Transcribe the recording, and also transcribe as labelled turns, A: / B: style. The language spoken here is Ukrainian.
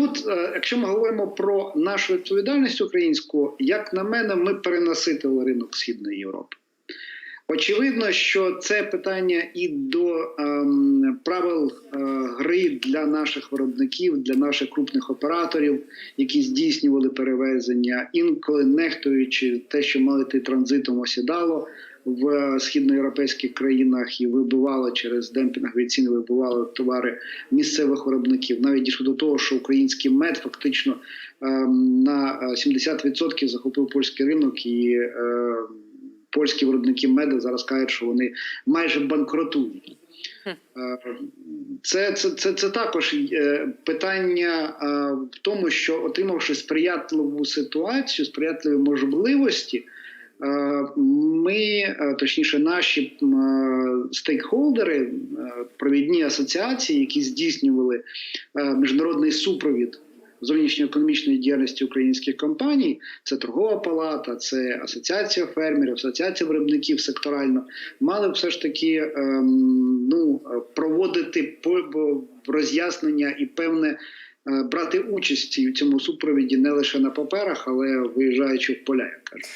A: тут, е, якщо ми говоримо про нашу відповідальність українську, як на мене, ми перенаситили ринок Східної Європи. Очевидно, що це питання і до ем, правил е, гри для наших виробників, для наших крупних операторів, які здійснювали перевезення, інколи нехтуючи те, що мали йти транзитом, осідало в е, східноєвропейських країнах і вибивало через демпінгові ціни, вибивало товари місцевих виробників. Навіть дійшло до того, що український мед фактично ем, на е, 70% захопив польський ринок і. Е, польські виробники меду зараз кажуть, що вони майже банкротують. Е, Це, це, це, це також е, питання е, в тому, що отримавши сприятливу ситуацію, сприятливі можливості, е, ми, е, точніше, наші е, стейкхолдери, е, провідні асоціації, які здійснювали е, міжнародний супровід зовнішньоекономічної діяльності українських компаній, це торгова палата, це асоціація фермерів, асоціація виробників секторально, мали все ж таки ем, ну, е, проводити роз'яснення і певне. е, Брати участь у цьому супровіді не лише на паперах, але виїжджаючи в поля, як кажуть.